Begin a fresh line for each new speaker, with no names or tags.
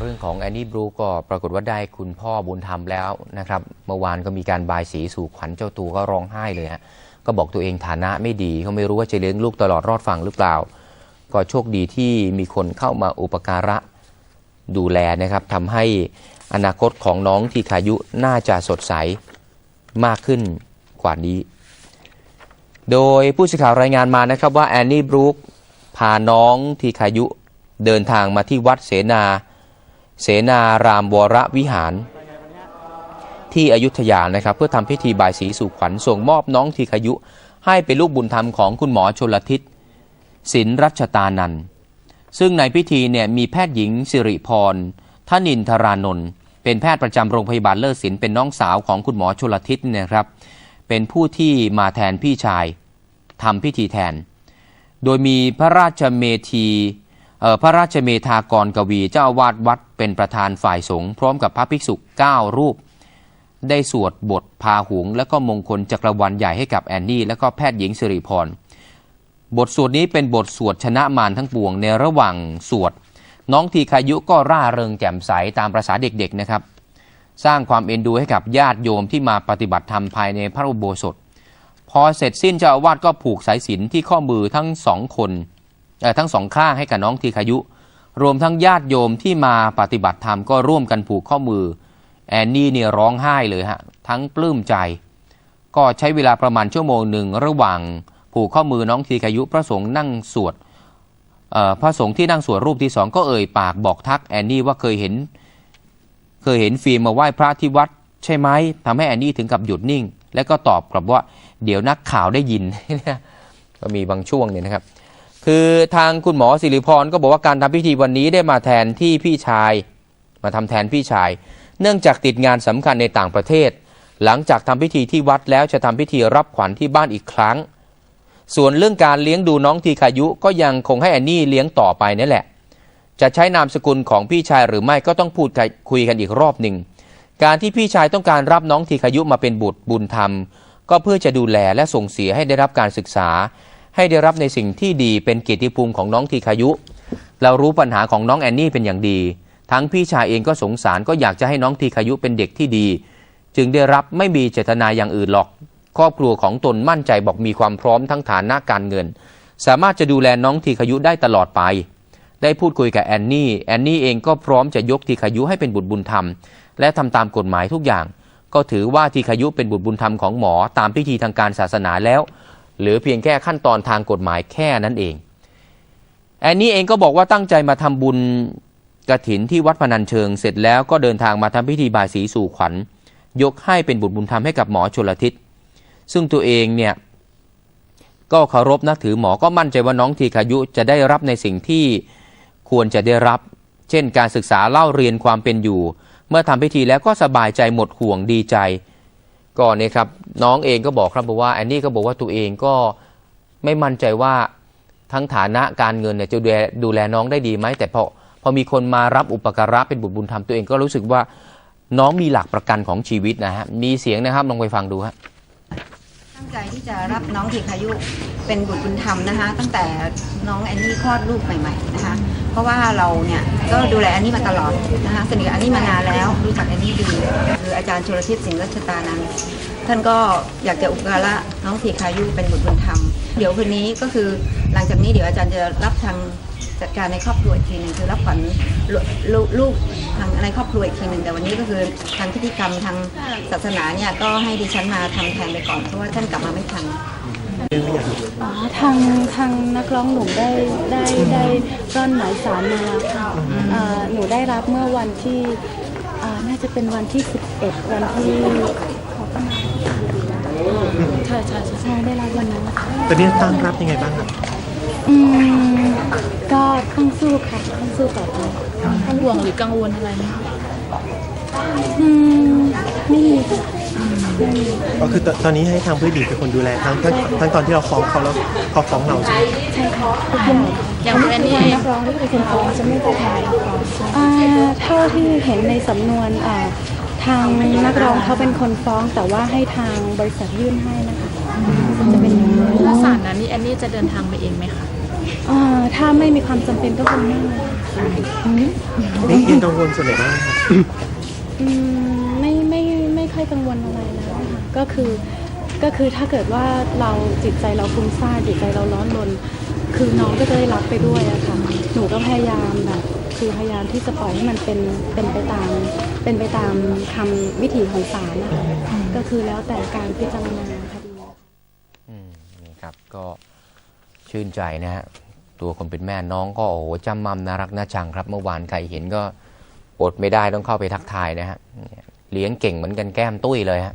เรื่องของแอนนี่บรูก็ปรากฏว่าได้คุณพ่อบุญธรรมแล้วนะครับเมื่อวานก็มีการบายสีสู่ขวัญเจ้าตัวก็ร้องไห้เลยฮะก็บอกตัวเองฐานะไม่ดีเขาไม่รู้ว่าจะเลี้ยงลูกตลอดรอดฝั่งหรือเปล่า ก็โชคดีที่มีคนเข้ามาอุปการะดูแลนะครับทำให้อนาคตของน้องทีขายุน่าจะสดใสมากขึ้นกว่านี้ โดยผู้สื่อข่าวรายงานมานะครับว่าแอนนี่บรูคพาน้องทีขายุเดินทางมาที่วัดเสนา เสนารามวรวิหาร ที่อยุธยานะครับ เพื่อทำพิธีบายสีสู่ขวัญส่งมอบน้องทีขยุ ให้เป็นลูกบุญธรรมของคุณหมอชนลทิศศินรัชตานันซึ่งในพิธีเนี่ยมีแพทย์หญิงสิริพรทนินทรานนท์เป็นแพทย์ประจำโรงพยาบาลเลิศศิลเป็นน้องสาวของคุณหมอชลทิศนี่ยครับ เป็นผู้ที่มาแทนพี่ชายทำพิธีแทน โดยมีพระราชเมธี พระราชเมธากรกวีเจ้าวาสวัดเป็นประธานฝ่ายสงฆ์พร้อมกับพระภิกษุ 9 รูป ได้สวดบทพาหุง และก็มงคลจักรวรรณใหญ่ให้กับแอนนี่ และก็แพทย์หญิงสิริพร บทสวดนี้เป็นบทสวดชนะมารทั้งปวงในระหว่างสวด น้องทีคายุก็ร่าเริงแจ่มใสตามประษาเด็กๆนะครับ สร้างความเอ็นดูให้กับญาติโยมที่มาปฏิบัติธรรมภายในพระอุโบสถ พอเสร็จสิ้นเจ้าอาวาสก็ผูกสายสิญจนที่ข้อมือทั้งสองคน ทั้งสองข้างให้กับน้องทีคายุ รวมทั้งญาติโยมที่มาปฏิบัติธรรมก็ร่วมกันผูกข้อมือ แอนนี่เนี่ยร้องไห้เลยฮะ ทั้งปลื้มใจ ก็ใช้เวลาประมาณชั่วโมงหนึ่งระหว่างผูกข้อมือน้องทีคายุพระสงฆ์นั่งสวดพระสงฆ์ที่นั่งสวดรูปที่สองก็เอ่ยปากบอกทักแอนนี่ว่าเคยเห็น เคยเห็นฟิล์มมาไหว้พระที่วัดใช่ไหมทำให้แอนนี่ถึงกับหยุดนิ่ง แล้วก็ตอบกลับว่า เดี๋ยวนักข่าวได้ยินก็มีบางช่วงเนี่ยนะครับ คือทางคุณหมอสิริพรก็บอกว่าการทำพิธีวันนี้ได้มาแทนที่พี่ชาย มาทำแทนพี่ชาย เนื่องจากติดงานสำคัญในต่างประเทศ หลังจากทำพิธีที่วัดแล้วจะทำพิธีรับขวัญที่บ้านอีกครั้ง ส่วนเรื่องการเลี้ยงดูน้องทีขายุก็ยังคงให้แอนนี่เลี้ยงต่อไปนั่แหละ จะใช้นามสกุลของพี่ชายหรือไม่ก็ต้องพูดคุยกันอีกรอบหนึ่งการที่พี่ชายต้องการรับน้องทีขายุมาเป็นบุตรบุญธรรม ก็เพื่อจะดูแลและส่งเสียให้ได้รับการศึกษา ให้ได้รับในสิ่งที่ดีเป็นเกียรติภูมิของน้องทีขายุ เรารู้ปัญหาของน้องแอนนี่เป็นอย่างดี ทั้งพี่ชายเองก็สงสารก็อยากจะให้น้องทีขายุเป็นเด็กที่ดี จึงได้รับไม่มีเจตนาอย่างอื่นหรอก ครอบครัวของตนมั่นใจบอกมีความพร้อมทั้งฐานะการเงิน สามารถจะดูแลน้องทีขายุได้ตลอดไป ได้พูดคุยกับแอนนี่แอนนี่เองก็พร้อมจะยกทีขายุให้เป็นบุตรบุญธรรม และทำตามกฎหมายทุกอย่าง ก็ถือว่าทีขายุเป็นบุตรบุญธรรมของหมอตามพิธีทางการศาสนาแล้ว หลือเพียงแค่ขั้นตอนทางกฎหมายแค่นั้นเองแอนนี่เองก็บอกว่าตั้งใจมาทำบุญกระถินที่วัดพนัญเชิง เสร็จแล้วก็เดินทางมาทำพิธีบายสีสู่ขวัญ ยกให้เป็นบุตรบุญธรรมให้กับหมอชลทิศ ซึ่งตัวเองเนี่ยก็เคารพนับถือหมอก็มั่นใจว่าน้องทีขายุจะได้รับในสิ่งที่ควรจะได้รับ เช่นการศึกษาเล่าเรียนความเป็นอยู่ เมื่อทำพิธีแล้วก็สบายใจหมดห่วงดีใจ ก็เนี่ยครับน้องเองก็บอกครับบอกว่าแอนนี่ก็บอกว่าตัวเองก็ไม่มั่นใจว่าทั้งฐานะการเงินเนี่ยจะดูแลดูแลน้องได้ดีไหมแต่พอพอมีคนมารับอุปการะเป็นบุตรบุญธรรมตัวเองก็รู้สึกว่าน้องมีหลักประกันของชีวิตนะฮะมีเสียงนะครับลองไปฟังดูฮะ
ตั้งใจที่จะรับน้องทีคายุเป็นบุตรบุญธรรมนะคะ ตั้งแต่น้องแอนนี่คลอดลูกใหม่ๆนะคะ เพราะว่าเราเนี่ยก็ดูแลแอนนี่มาตลอดนะคะสนิทกับแอนนี่มานานแล้วรู้จักแอนนี่ดีคืออาจารย์ชลทิศสิงห์รัชตานันท่านก็อยากจะอุปการะน้องทีคายุเป็นบุตรบุญธรรม เดี๋ยวคืนนี้ก็คือหลังจากนี้เดี๋ยวอาจารย์จะรับทาง จัดการในครอบครัวอีกทีหนึ่งคือรับขวัญลลูกลูกทางในครอบครัวอีกทีหนึ่งแต่วันนี้ก็คือทางพิธีกรรมทางศาสนาเนี่ยก็ให้ดิฉันมาทำแทนไปก่อนเพราะว่าท่านกลับมาไม่ทัน
อ๋อทางทางนักร้องหนุ่มได้ได้ได้ร่อนหมายสารมาแล้วค่ะอ่าหนูได้รับเมื่อวันที่อ่าน่าจะเป็นวันที่ 11 วันที่เขาประมาณใช่ใช่ใช่ใช่ได้รับวันนั้นนะคะ
ตอนนี้ตั้งรับยังไงบ้างครับ
อืมก็ต้องสู้ค่ะต้องสู้ต่อไป
ห่วงหรือกังวลอะไรไหมคะ
อืมไม่มีค่ะไม่มี
ก็คือตตอนนี้ให้ทางผู้หญิงเป็นคนดูแลทั้งทั้งทั้งตอนที่เราฟ้องเขาแล้วเขาฟ้องเราใช่ไหม
ใช่ค่ะทุกอย่าง
อย่างแอนนี่
นักร้องที่เป็นคนฟ้องจะไม่เป็นใครอ่าเท่าที่เห็นในสำนวนอ่าทางนักร้องเขาเป็นคนฟ้องแต่ว่าให้ทางบริษัทยื่นให้นะคะ จะเป็นอย่างนั้น
ถ้าศาลนั้นนี่แอนนี่จะเดินทางไปเองไหมคะ
อ่าถ้าไม่มีความจำเป็นก็คงไม่
นี่ยังกังวลส่วนไหนบ้างครับ
อืมไม่ไม่ไม่ค่อยกังวลอะไรแล้วค่ะก็คือก็คือถ้าเกิดว่าเราจิตใจเราฟุ้งซ่านจิตใจเราร้อนรนคือน้องก็จะได้รับไปด้วยอะค่ะหนูก็พยายามแบบคือพยายามที่จะปล่อยให้มันเป็นเป็นไปตามเป็นไปตามคำวิถีของศาลนะคะก็คือแล้วแต่การพิจารณาคดี
อืมนี่ครับ ก็ชื่นใจนะฮะตัวคนเป็นแม่น้องก็โอ้โหจำมัมน่ารักน่าชังครับ เมื่อวานใครเห็นก็อดไม่ได้ต้องเข้าไปทักทายนะฮะเลี้ยงเก่งเหมือนกันแก้มตุ้ยเลยฮะ